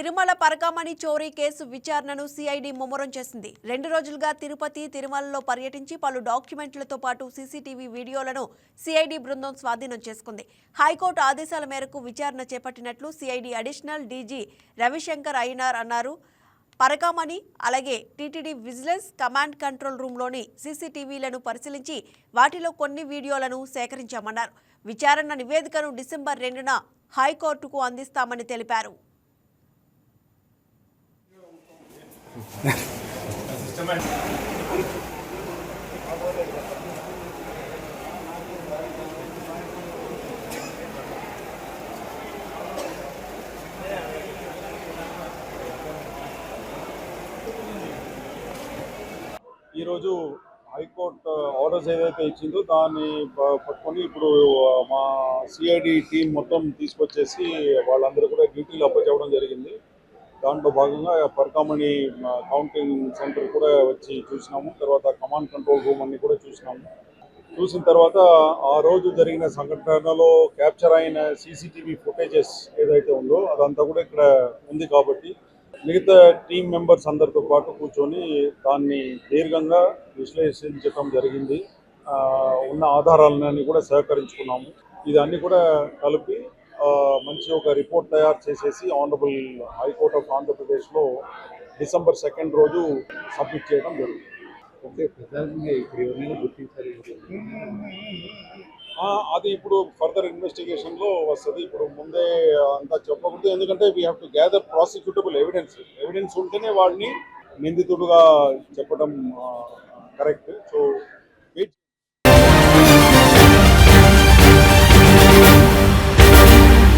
తిరుమల పరకామణి చోరీ కేసు విచారణను సిఐడి ముమ్మరం చేసింది. రెండు రోజులుగా తిరుపతి తిరుమలలో పర్యటించి పలు డాక్యుమెంట్లతో పాటు సీసీటీవీ వీడియోలను సిఐడి బృందం స్వాధీనం చేసుకుంది. హైకోర్టు ఆదేశాల మేరకు విచారణ చేపట్టినట్లు CID additional DG Ravishankar Ayyanar అన్నారు. పరకామణి అలాగే టీటీడీ విజిలెన్స్ కమాండ్ కంట్రోల్ రూమ్లోని సీసీటీవీలను పరిశీలించి వాటిలో కొన్ని వీడియోలను సేకరించామన్నారు. విచారణ నివేదికను డిసెంబర్ రెండున హైకోర్టుకు అందిస్తామని తెలిపారు. ఈరోజు హైకోర్టు ఆర్డర్స్ ఏదైతే ఇచ్చిందో దాన్ని పట్టుకొని ఇప్పుడు మా సిఐడి టీం మొత్తం తీసుకొచ్చేసి వాళ్ళందరూ కూడా డ్యూటీలు అప్పచెప్పడం జరిగింది. దాంట్లో భాగంగా పర్కామణి కౌంటింగ్ సెంటర్ కూడా వచ్చి చూసినాము. తర్వాత కమాండ్ కంట్రోల్ రూమ్ అన్ని కూడా చూసినాము. చూసిన తర్వాత ఆ రోజు జరిగిన సంఘటనలో క్యాప్చర్ అయిన సీసీటీవీ ఫుటేజెస్ ఏదైతే ఉందో అదంతా కూడా ఇక్కడ ఉంది కాబట్టి మిగతా టీం మెంబర్స్ అందరితో పాటు కూర్చొని దాన్ని దీర్ఘంగా విశ్లేషించడం జరిగింది. ఆ, ఉన్న ఆధారాలన్నీ కూడా సహకరించుకున్నాము ఇదన్నీ కూడా కలిపి మంచి ఒక రిపోర్ట్ తయారు చేసేసి ఆనరబుల్ హైకోర్ట్ ఆఫ్ ఆంధ్రప్రదేశ్లో డిసెంబర్ సెకండ్ రోజు సబ్మిట్ చేయడం జరుగుతుంది. అది ఇప్పుడు ఫర్దర్ ఇన్వెస్టిగేషన్లో వస్తుంది. ఇప్పుడు ముందే అంతా చెప్పకూడదు. ఎందుకంటే we have to gather prosecutable evidence evidence ఉంటేనే వాడిని నిందితుడుగా చెప్పడం కరెక్ట్ సో